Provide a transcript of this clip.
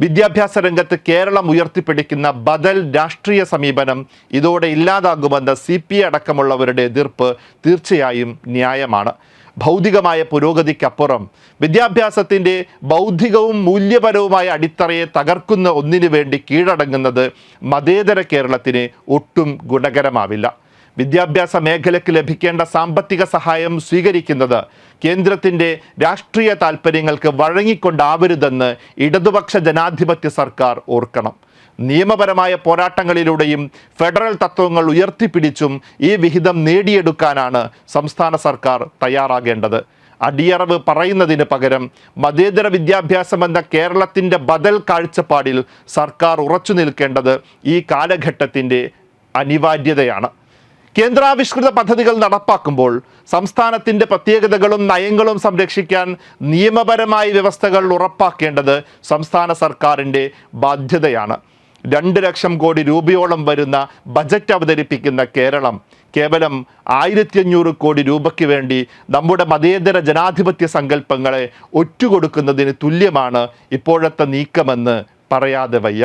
വിദ്യാഭ്യാസ രംഗത്ത് കേരളം ഉയർത്തിപ്പിടിക്കുന്ന ബദൽ രാഷ്ട്രീയ സമീപനം ഇതോടെ ഇല്ലാതാകുമെന്ന സി പി അടക്കമുള്ളവരുടെ എതിർപ്പ് തീർച്ചയായും ന്യായമാണ്. ഭൗതികമായ പുരോഗതിക്കപ്പുറം വിദ്യാഭ്യാസത്തിന്റെ ബൗദ്ധികവും മൂല്യപരവുമായ അടിത്തറയെ തകർക്കുന്ന ഒന്നിനു വേണ്ടി കീഴടങ്ങുന്നത് മതേതര കേരളത്തിന് ഒട്ടും ഗുണകരമാവില്ല. വിദ്യാഭ്യാസ മേഖലയ്ക്ക് ലഭിക്കേണ്ട സാമ്പത്തിക സഹായം സ്വീകരിക്കുന്നത് കേന്ദ്രത്തിന്റെ രാഷ്ട്രീയ താൽപ്പര്യങ്ങൾക്ക് വഴങ്ങിക്കൊണ്ടാവരുതെന്ന് ഇടതുപക്ഷ ജനാധിപത്യ സർക്കാർ ഓർക്കണം. നിയമപരമായ പോരാട്ടങ്ങളിലൂടെയും ഫെഡറൽ തത്വങ്ങൾ ഉയർത്തിപ്പിടിച്ചും ഈ വിഹിതം നേടിയെടുക്കാനാണ് സംസ്ഥാന സർക്കാർ തയ്യാറാകേണ്ടത്. അടിയറവ് പറയുന്നതിന് പകരം മതേതര വിദ്യാഭ്യാസം എന്ന കേരളത്തിന്റെ ബദൽ കാഴ്ചപ്പാടിൽ സർക്കാർ ഉറച്ചു നിൽക്കേണ്ടത് ഈ കാലഘട്ടത്തിന്റെ അനിവാര്യതയാണ്. കേന്ദ്രാവിഷ്കൃത പദ്ധതികൾ നടപ്പാക്കുമ്പോൾ സംസ്ഥാനത്തിന്റെ പ്രത്യേകതകളും നയങ്ങളും സംരക്ഷിക്കാൻ നിയമപരമായ വ്യവസ്ഥകൾ ഉറപ്പാക്കേണ്ടത് സംസ്ഥാന സർക്കാരിന്റെ ബാധ്യതയാണ്. രണ്ട് ലക്ഷം കോടി രൂപയോളം വരുന്ന ബജറ്റ് അവതരിപ്പിക്കുന്ന കേരളം കേവലം ആയിരത്തി അഞ്ഞൂറ് കോടി രൂപയ്ക്ക് വേണ്ടി നമ്മുടെ മതേതര ജനാധിപത്യ സങ്കല്പങ്ങളെ ഒറ്റുകൊടുക്കുന്നതിന് തുല്യമാണ് ഇപ്പോഴത്തെ നീക്കമെന്ന് പറയാതെ വയ്യ.